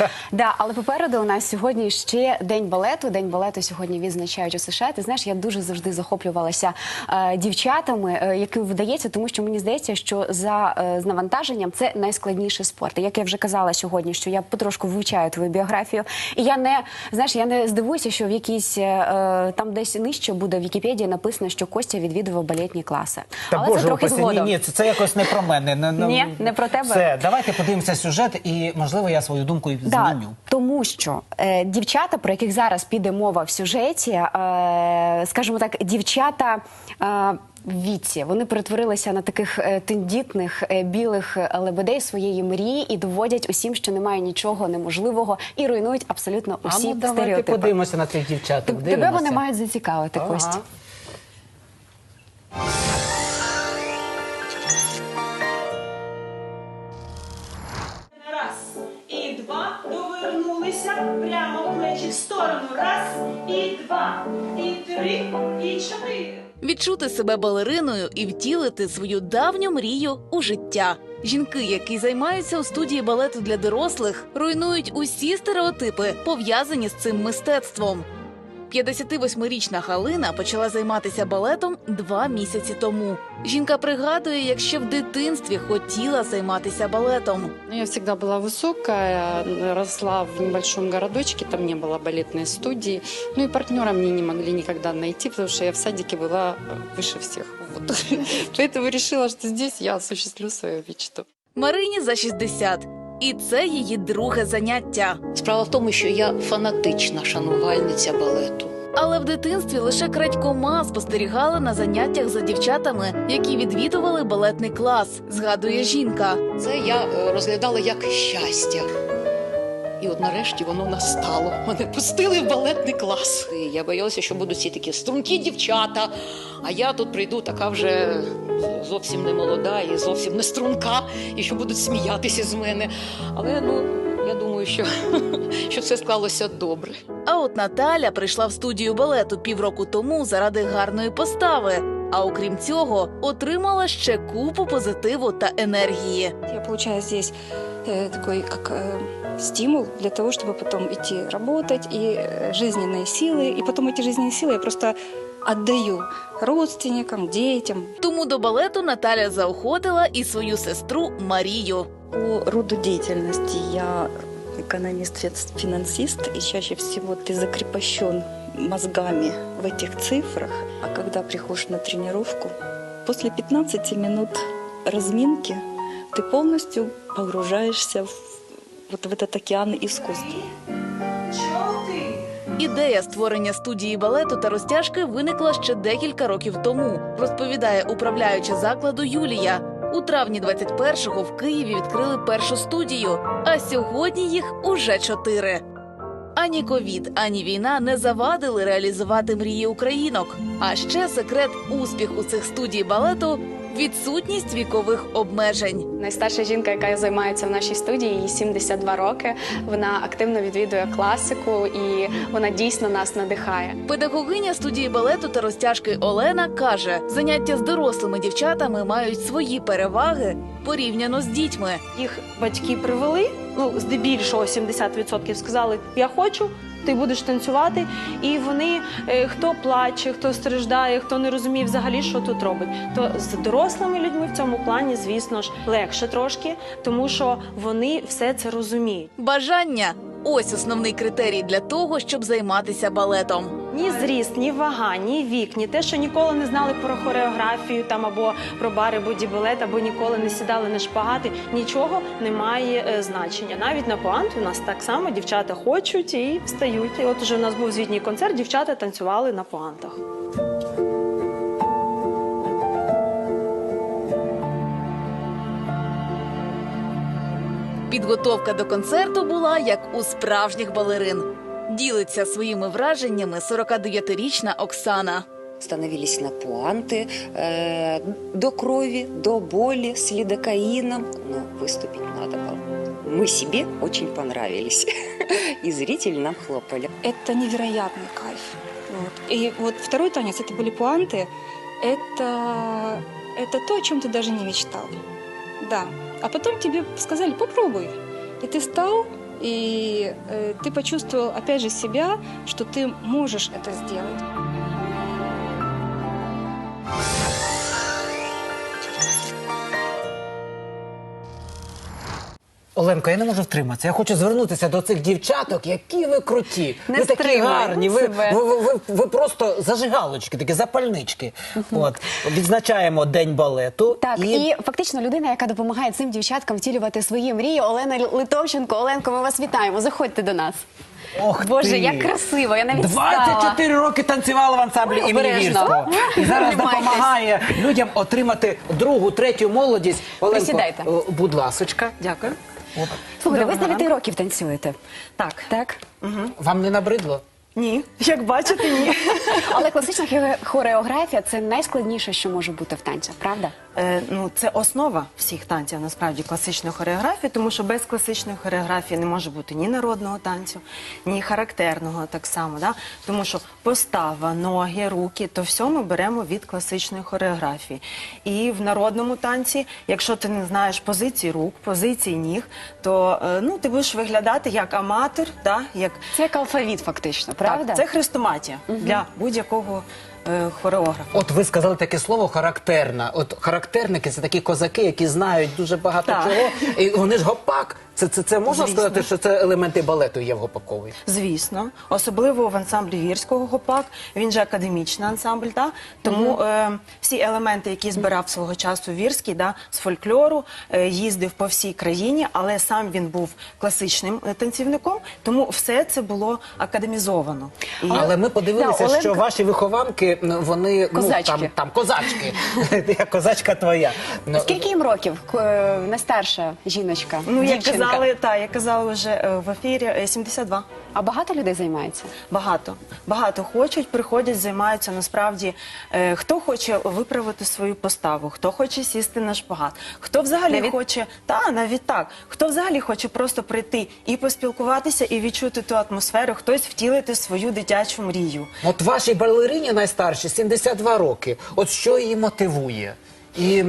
Да, але попереду у нас сьогодні ще день балету. День балету сьогодні відзначають у США. Ти знаєш, я дуже завжди захоплювалася е, дівчатами, е, яким вдається, тому що мені здається, що за е, з навантаженням це найскладніший спорт. І як я вже казала сьогодні, що я потрошку вивчаю твою біографію, і я не знаєш, я не здивуюся, що в якійсь е, е, там десь нижче буде в Вікіпедії написано, що Костя відвідував балетні класи. Та але боже, це трохи згодом. ні, ні, це, це якось не про мене. Не, не- Ні, не про тебе? Все, давайте подивимося сюжет, і можливо я свою думку і Да, зміню. тому що е, дівчата, про яких зараз піде мова в сюжеті, е, скажімо так, дівчата. Е, віці вони перетворилися на таких е, тендітних е, білих лебедей своєї мрії і доводять усім, що немає нічого неможливого, і руйнують абсолютно А усі ну давайте стереотипи. подивимося на цих дівчаток. Тебе вони мають зацікавити, Ага. Костя. Сторону. Раз і два, і три, і чотири. Відчути себе балериною і втілити свою давню мрію у життя. Жінки, які займаються у студії балету для дорослих, руйнують усі стереотипи, пов'язані з цим мистецтвом. 58-річна Халина почала займатися балетом два місяці тому. Жінка пригадує, як ще в дитинстві хотіла займатися балетом. Ну, Я всегда была высокая, росла в небольшом городочке, там не было балетной студии. Ну и партнера мне не могли никогда найти, потому что я в садике была э, выше всех. Вот. Поэтому решила, что здесь я осуществлю свою мечту. Марині за 60. І це її друге заняття. Справа в тому, що я фанатична шанувальниця балету. Але в дитинстві лише крадькома спостерігала на заняттях за дівчатами, які відвідували балетний клас, згадує жінка. Це я е, розглядала як щастя. І от нарешті воно настало. Мене пустили в балетний клас. І я боялася, що будуть ці такі стрункі дівчата. А я тут прийду така вже зовсім не молода і зовсім не струнка, і що будуть сміятися з мене. Але ну я думаю, що, що все склалося добре. А от Наталя прийшла в студію балету півроку тому заради гарної постави. А окрім цього, отримала ще купу позитиву та енергії. Я получаю здесь э, такой как э, стимул для того, чтобы потом идти работать и э, жизненные силы. И потом эти жизненные силы я просто отдаю родственникам, детям. Тому до балету Наталя заохотила і свою сестру Марію. По роду деятельности я экономист-финансист, и чаще всего ты закрепощен мозгами в этих цифрах. А когда приходишь на тренировку, после 15 минут разминки ты полностью погружаешься в, вот в этот океан искусства. Ідея створення студії балету та розтяжки виникла ще декілька років тому, розповідає управляюча закладу Юлія. У травні 21-го в Києві відкрили першу студію, а сьогодні їх уже чотири. Ані ковід, ані війна не завадили реалізувати мрії українок. А ще секрет успіху цих студій балету відсутність вікових обмежень. Найстарша жінка, яка займається в нашій студії, їй 72 роки. Вона активно відвідує класику і вона дійсно нас надихає. Педагогиня студії балету та розтяжки Олена каже: заняття з дорослими дівчатами мають свої переваги порівняно з дітьми. Їх батьки привели, ну, здебільшого 70% сказали, я хочу. Ти будеш танцювати, і вони е, хто плаче, хто страждає, хто не розуміє взагалі, що тут робить. То з дорослими людьми в цьому плані, звісно ж, легше трошки, тому що вони все це розуміють. Бажання ось основний критерій для того, щоб займатися балетом. Ні зріст, ні вага, ні вік, ні те, що ніколи не знали про хореографію там або про бари бодібалет, або ніколи не сідали на шпагати. Нічого не має е, значення. Навіть на пуант у нас так само дівчата хочуть і встають. І от уже у нас був звітній концерт, дівчата танцювали на пуантах. Підготовка до концерту була як у справжніх балерин. Ділиться своїми враженнями 49-річна Оксана. становились на пуанты э, до крови, до боли, с лидокаином. Но выступить надо было. Мы себе очень понравились. И зрители нам хлопали. Это невероятный кайф. Вот. И вот второй танец, это были пуанты. Это, это то, о чем ты даже не мечтал. Да. А потом тебе сказали, попробуй. И ты встал и э, ты почувствовал, опять же, себя, что ты можешь это сделать. Оленко, я не можу втриматися. Я хочу звернутися до цих дівчаток, які ви круті. Не ви такі стримуй гарні. Ви, себе. ви, ви, ви, ви просто зажигалочки, такі запальнички. От відзначаємо день балету. Так, і... фактично людина, яка допомагає цим дівчаткам втілювати свої мрії, Олена Литовченко. Оленко, ми вас вітаємо. Заходьте до нас. Ох Боже, ти. як красиво! Я навіть стала. 24 роки танцювала в ансамблі імені Обережно. Вірського. І зараз Тримайтесь. допомагає людям отримати другу, третю молодість. Оленко, Присідайте. будь ласочка. Дякую. Слухайте, ви з Доброго 9 років танцюєте. Так. Так? Вам не набридло? Ні. Як бачите, ні. Але класична хе- хореографія це найскладніше, що може бути в танцях, правда? Е, ну, це основа всіх танців, насправді, класичної хореографії, тому що без класичної хореографії не може бути ні народного танцю, ні характерного так само. Да? Тому що постава, ноги, руки, то все ми беремо від класичної хореографії. І в народному танці, якщо ти не знаєш позиції рук, позиції ніг, то е, ну, ти будеш виглядати як аматор, да? як Це як алфавіт, фактично, правда? Так, це хрестоматія для будь-якого е, хореографа. От ви сказали таке слово характерна. От характерники це такі козаки, які знають дуже багато Так. чого. І вони ж гопак. Це, це, це можна Звісно. сказати, що це елементи балету є в гопаковій? Звісно, особливо в ансамблі вірського гопак. Він же академічний ансамбль, да? тому е, всі елементи, які збирав свого часу вірський, да, з фольклору, е, їздив по всій країні, але сам він був класичним е, танцівником, тому все це було академізовано. І Але ми подивилися, Да, Оленка- що ваші вихованки вони Козачки. ну там, там козачки. Я козачка твоя. Ну, Скільки їм років? Е, Найстарша жіночка, ну, як дівчинка. Казали, та, як казали вже е, в ефірі, е, 72. А багато людей займається? Багато багато хочуть, приходять, займаються. Насправді, е, хто хоче виправити свою поставу, хто хоче сісти на шпагат, хто взагалі Навіть- хоче та навіть так, хто взагалі хоче просто прийти і поспілкуватися, і відчути ту атмосферу, хтось втілити свою дитячу мрію. От вашій балерині найстаршій 72 роки. От що її мотивує? І е,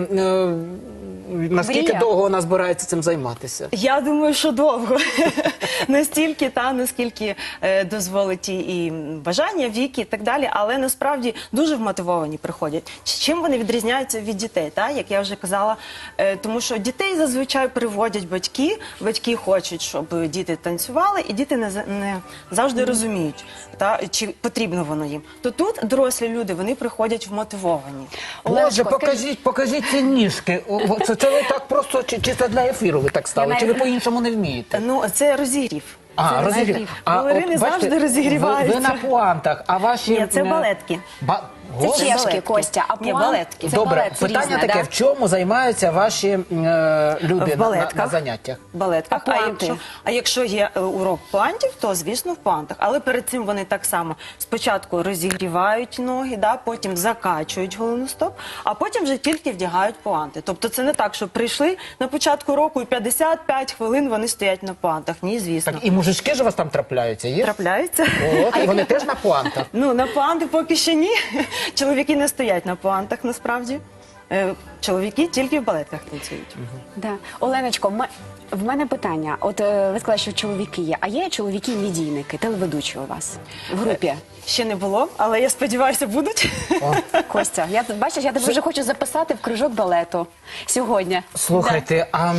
наскільки Мрія. довго вона збирається цим займатися? Я думаю, що довго настільки та наскільки е, дозволить і, і бажання, віки і так далі, але насправді дуже вмотивовані приходять. Чим вони відрізняються від дітей? Та як я вже казала, е, тому що дітей зазвичай приводять батьки. Батьки хочуть, щоб діти танцювали, і діти не, за- не завжди розуміють, та чи потрібно воно їм. То тут дорослі люди вони приходять вмотивовані. Боже, Оленко, покажіть, покажіть ці ніжки. О, Це, це ви так просто чи, чи це для ефіру ви так стали? Чи ви по-іншому не вмієте? Ну це розігрів. А, Це розігрів. А, Балерини от, бачите, завжди розігріваються. Ви, ви на пуантах, а ваші... Ні, це е, балетки. Ба... Це чешки. Костя, а Ні, пуан- балетки. Це Добре, балет, це питання різне, таке, да? в чому займаються ваші е, люди в на, на, балетках. на заняттях? балетках. А А, пуанти? якщо, а якщо є е, урок пуантів, то звісно в пуантах. Але перед цим вони так само спочатку розігрівають ноги, да, потім закачують голеностоп, а потім вже тільки вдягають пуанти. Тобто це не так, що прийшли на початку року і 55 хвилин вони стоять на пуантах. Ні, звісно. Так, і мужички ж у вас там трапляються, є? Трапляються. От, і вони теж на пуантах. Ну, на пуанти поки що ні. Чоловіки не стоять на пуантах насправді. Е, Чоловіки тільки в балетках танцюють. Да. Оленочко, м- в мене питання. От е, ви сказали, що чоловіки є. А є чоловіки-медійники, телеведучі у вас в групі? Ще не було, але я сподіваюся, будуть. Костя, я бачиш, я тебе вже хочу записати в кружок балету сьогодні. Слухайте, а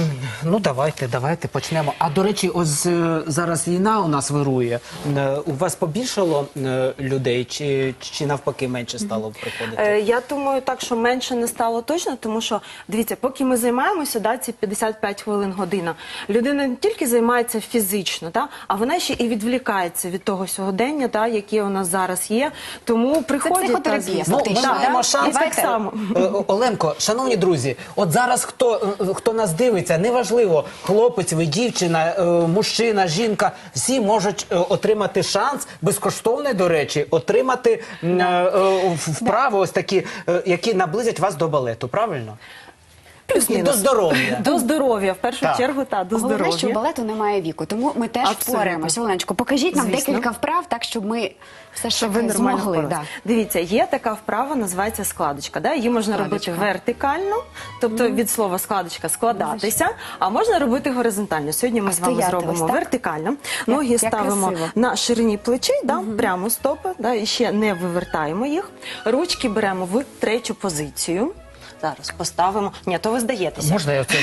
ну давайте, давайте почнемо. А до речі, ось е, зараз війна у нас вирує. Е, У вас побільшало е, людей, чи, чи навпаки менше стало приходити? Е, Я думаю, так що менше не стало точно, тому що дивіться, поки ми займаємося, да, ці 55 хвилин година, людина не тільки займається фізично, да, а вона ще і відволікається від того сьогодення, да, яке у нас зараз є. Тому приходять психотерапія, та, звісно. Ну, ми маємо шанс. І так само. Е, Оленко, шановні друзі, от зараз хто, е, хто нас дивиться, неважливо, хлопець, ви дівчина, е, мужчина, жінка, всі можуть е, отримати шанс, безкоштовний, до речі, отримати м, е, е, вправи ось такі, е, які наблизять вас до балету, правильно? І до Плюс-мінус. здоров'я. До здоров'я, в першу Так. чергу, та до Головне, що у здоров'я. балету немає віку, тому ми теж Абсолютно. впораємося. Оленочко, покажіть нам Звісно. декілька вправ, так щоб ми все ж Щоб ви таки нормально змогли. Да. Дивіться, є така вправа, називається складочка. Да? Її можна Складочка. робити вертикально, тобто від слова складочка складатися, а можна робити горизонтально. Сьогодні ми А з вами стояти зробимо ось так? вертикально. Ноги як ставимо красиво. на ширині плечей, да? прямо стопи, да? і ще не вивертаємо їх. Ручки беремо в третю позицію. Зараз поставимо. Ні, то ви здаєтеся. Можна я це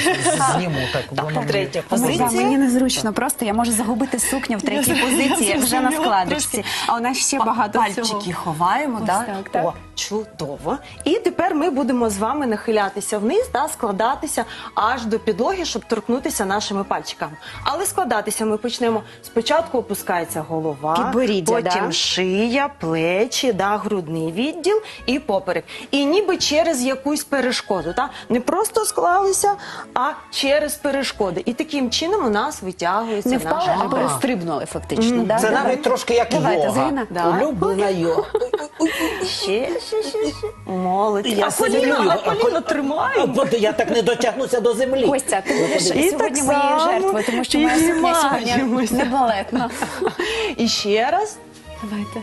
зніму так? воно мені- Третя позиція. мені незручно, просто я можу загубити сукню в третій позиції, як вже на складочці. А у нас ще багато Пальчики всього. ховаємо, Ось так, так. О, чудово. І тепер ми будемо з вами нахилятися вниз, да, складатися аж до підлоги, щоб торкнутися нашими пальчиками. Але складатися ми почнемо. Спочатку опускається голова, Підборіддя, потім да? шия, плечі, да, грудний відділ і поперек. І ніби через якусь перешкоду. Не просто склалися, а через перешкоди. І таким чином у нас витягується Не впали, а перестрибнули фактично. да? Це навіть трошки як Давайте, йога. Улюблена йога. Ще, ще, ще, ще. Молодці. Я а коліно, а а коліно тримаю. Бо Я так не дотягнуся до землі. Костя, ти будеш І сьогодні так моєю само жертвою, тому що моя сукня сьогодні піднімаємося. не балетна. І ще раз Давайте.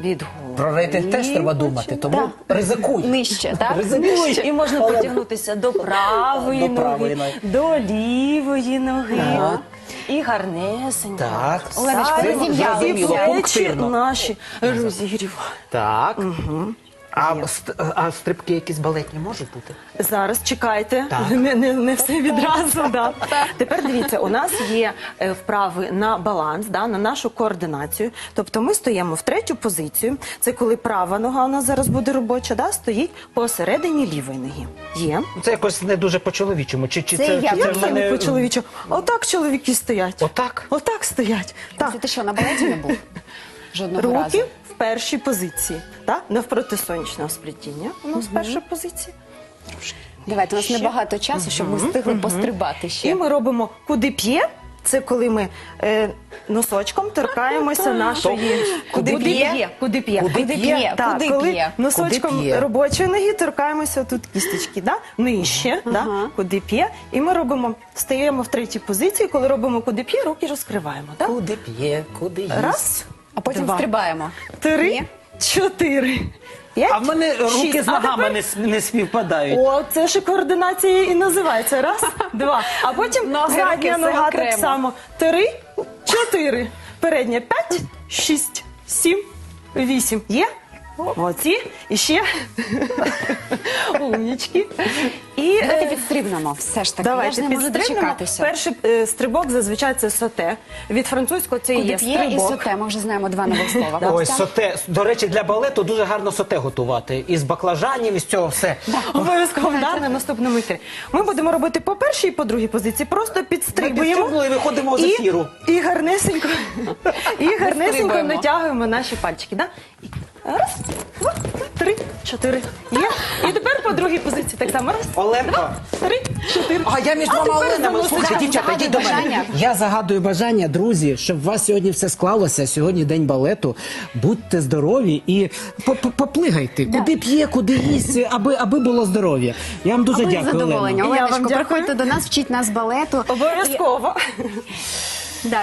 від голови. Про рейтинг теж треба думати, тому ризикуй. Нижче, так? Ризикуй. І можна потягнутися до правої До правої ноги, ноги. до лівої ноги. Ага. І гарнесенько. Так. Оленочко, Саме розім'ялися. Зрозуміло, плечі пунктирно. наші розігріваємо. Так. А, ст- а стрибки якісь балетні можуть бути? Зараз чекайте, Так. не, не, не все відразу. Да. Тепер дивіться, у нас є е, вправи на баланс, да, на нашу координацію. Тобто ми стоїмо в третю позицію. Це коли права нога у нас зараз буде робоча, да, стоїть посередині лівої ноги. Є. Це якось не дуже по-чоловічому. Чи, чи Це це, як? чи це Як в це мене... по чоловічу? Отак чоловіки стоять. Отак? Отак стоять. Так. Ти що, на балеті не був? Жодного Руки разу. в першій позиції. Так? Навпроти сонячного сплетіння. У нас перша позиція. Давайте, у нас Ще. небагато часу, щоб ми встигли пострибати І ще. ми робимо куди п'є. Це коли ми е, носочком торкаємося нашої Куди п'є? Куди п'є? Куди п'є? Так, Куди коли п'є? носочком Куди п'є? робочої ноги торкаємося тут кісточки, да? нижче, да? куди п'є. І ми робимо, стаємо в третій позиції, коли робимо куди п'є, руки розкриваємо. Да? Куди п'є, куди їсть. Раз, А потім Два. стрибаємо. три, Ні? чотири. П'ять, А в мене руки шість. з А ногами тепер- не, с- не співпадають. О, це ж і координація і називається. Раз, два. А потім Ноги, руки, задня все нога окремо. так само. Три, чотири. Передня п'ять, шість, сім, вісім. Є? Молодці. І ще. Умнічки. І е, підстрибнемо. Все ж таки. я Давайте ж не можу підстрибнемо. дочекатися. Перший е, стрибок зазвичай це соте. Від французького це і Куди є п'є і стрибок. соте. Ми вже знаємо два нових слова. Ой, соте. До речі, для балету дуже гарно соте готувати. Із баклажанів, із цього все. Обов'язково да, на наступному ефірі. Ми будемо робити по першій і по другій позиції. Просто підстрибуємо. підстрибнули і виходимо з ефіру. І, гарнесенько, і натягуємо наші пальчики. Да? І Раз, два, три, чотири. Є. І тепер по другій позиції. Так само. Раз, Оленко. три, чотири. А я між двома тепер Оленами. Слухайте, дівчата, загадуй йдіть до мене. бажання. Я загадую бажання, друзі, щоб у вас сьогодні все склалося. Сьогодні день балету. Будьте здорові і по- по- поплигайте. Куди п'є, куди їсть, аби, аби було здоров'я. Я вам дуже Аби дякую. задоволення. Олено. Я вам Оленочко, дякую. приходьте до нас, вчіть нас балету. Обов'язково. Да.